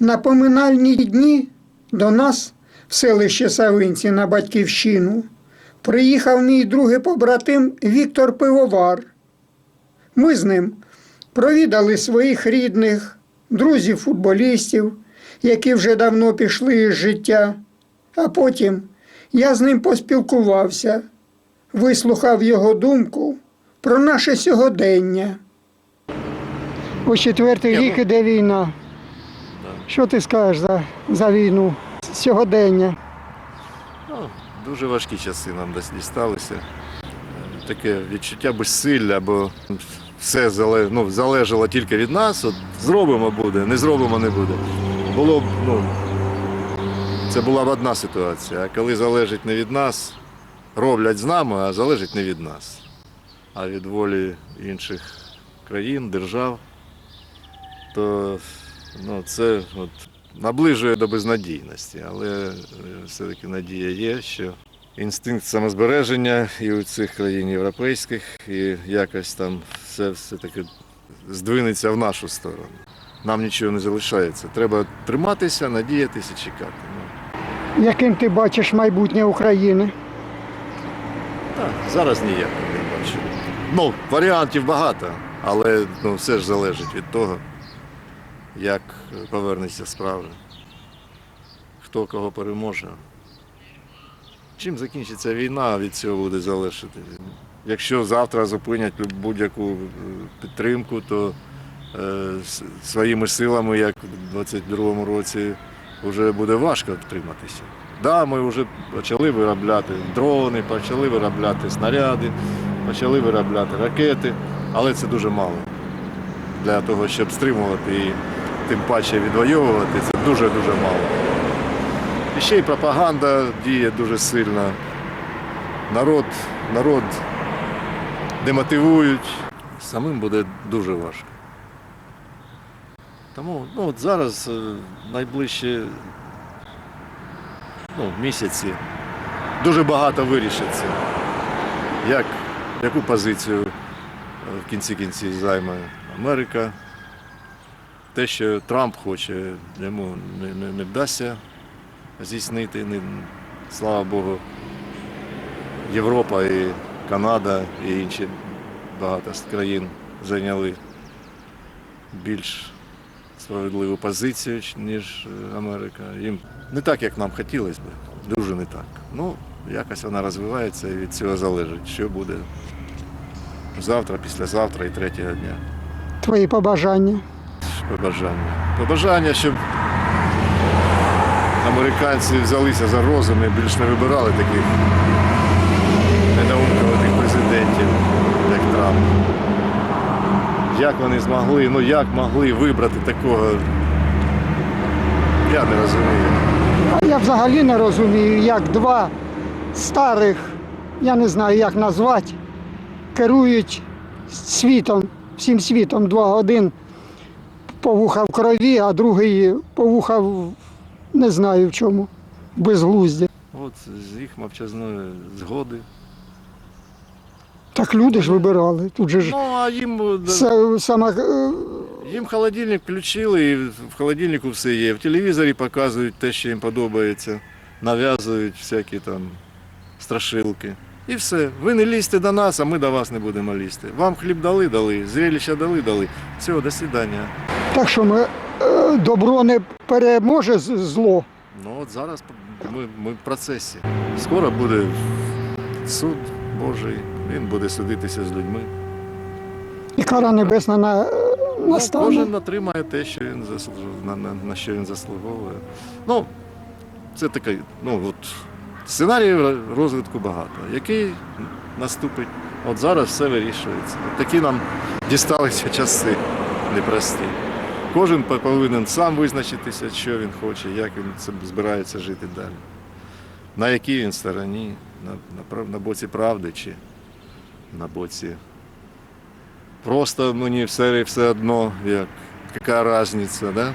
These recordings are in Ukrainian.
На поминальні дні до нас в селище Савинці на батьківщину приїхав мій другий побратим Віктор Пивовар. Ми з ним провідали своїх рідних, друзів футболістів, які вже давно пішли із життя. А потім я з ним поспілкувався, вислухав його думку про наше сьогодення. Ось четвертий рік іде війна. Що ти скажеш за, за війну сьогодення? Ну, дуже важкі часи нам десь дісталися. Таке відчуття безсилля, бо все ну, залежало тільки від нас. От зробимо буде, не зробимо не буде. Було б, ну, це була б одна ситуація. А коли залежить не від нас, роблять з нами, а залежить не від нас, а від волі інших країн, держав, то ну, це от, наближує до безнадійності, але е, все-таки надія є, що інстинкт самозбереження і у цих країн європейських, і якось там все все-таки здвинеться в нашу сторону. Нам нічого не залишається. Треба триматися, надіятися, чекати. Ну, Яким ти бачиш майбутнє України? так, зараз ніяк не бачу. Ну, варіантів багато, але ну, все ж залежить від того, як повернеться справа. Хто кого переможе. Чим закінчиться війна, від цього буде залежати. Якщо завтра зупинять будь-яку е, підтримку, то е, своїми силами, як у 22-му році, вже буде важко втриматися. Да, ми вже почали виробляти дрони, почали виробляти снаряди, почали виробляти ракети, але це дуже мало. Для того, щоб стримувати і тим паче відвоювати, це дуже-дуже мало. І ще й пропаганда діє дуже сильно. Народ, народ демотивують. Самим буде дуже важко. Тому ну, от зараз е, найближчі ну, місяці дуже багато вирішиться. Як, яку позицію е, в кінці кінці займе Америка. Те, що Трамп хоче, йому не, не, не вдасться здійснити. Не, слава Богу, Європа і Канада і інші багато країн зайняли більш справедливу позицію, ніж е, Америка. Їм не так, як нам хотілося б, дуже не так. Ну, якось вона розвивається і від цього залежить, що буде завтра, післязавтра і третього дня. Твої побажання? Побажання. Побажання, щоб американці взялися за розум і більш не вибирали таких недоумкових президентів, як Трамп. Як вони змогли, ну як могли вибрати такого, я не розумію. Я взагалі не розумію, як два старих, я не знаю, як назвати, керують світом, всім світом. Два. Один по вуха в крові, а другий по вуха в не знаю в чому. Безглузді. От з їх мовчазної згоди. Так люди ж вибирали. Тут же ж Ну, а їм, е, це саме е, їм холодильник включили, і в холодильнику все є. В телевізорі показують те, що їм подобається, нав'язують всякі там страшилки. І все. Ви не лізьте до нас, а ми до вас не будемо лізти. Вам хліб дали, дали, зрелища дали, дали. Все, до свидання. Так, що ми е, добро не переможе зло. Ну от зараз ми, ми в процесі. Скоро буде суд Божий, він буде судитися з людьми. І кара небесна на, е, Ну, кожен отримає те, що він заслужив, на, на, на що він заслуговує. Ну, це такий, ну от сценаріїв розвитку багато. Який наступить? От зараз все вирішується. От такі нам дісталися часи непрості. Кожен повинен сам визначитися, що він хоче, як він збирається жити далі. На якій він стороні, на, на, на боці правди чи на боці Просто мені все, все одно, як, яка різниця, да?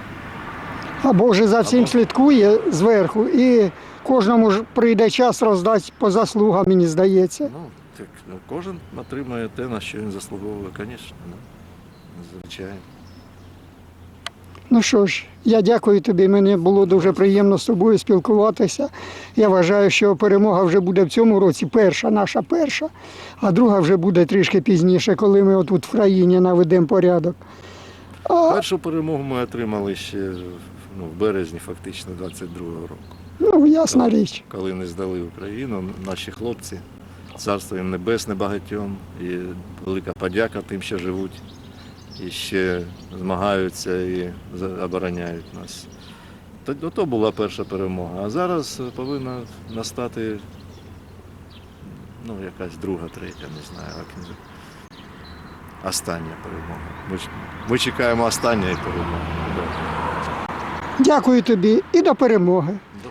А Боже за всім Або- слідкує зверху і кожному ж прийде час роздати по заслугам, мені здається. Ну, так, ну, кожен отримує те, на що він заслуговує, звісно. Да. Звичайно. Ну що ж, я дякую тобі. Мені було дуже приємно з тобою спілкуватися. Я вважаю, що перемога вже буде в цьому році, перша, наша перша, а друга вже буде трішки пізніше, коли ми отут в країні наведемо порядок. А, Першу перемогу ми отримали ще ну, в березні, фактично, 22-го року. ну, ясна річ. Коли не здали Україну, наші хлопці, царство їм небесне багатьом, і велика подяка тим, що живуть і ще змагаються і обороняють нас. То, ну, то була перша перемога. А зараз повинна настати ну, якась друга, третя, не знаю, як. Остання перемога. Ми, ми чекаємо останньої перемоги. Дякую тобі і до перемоги. До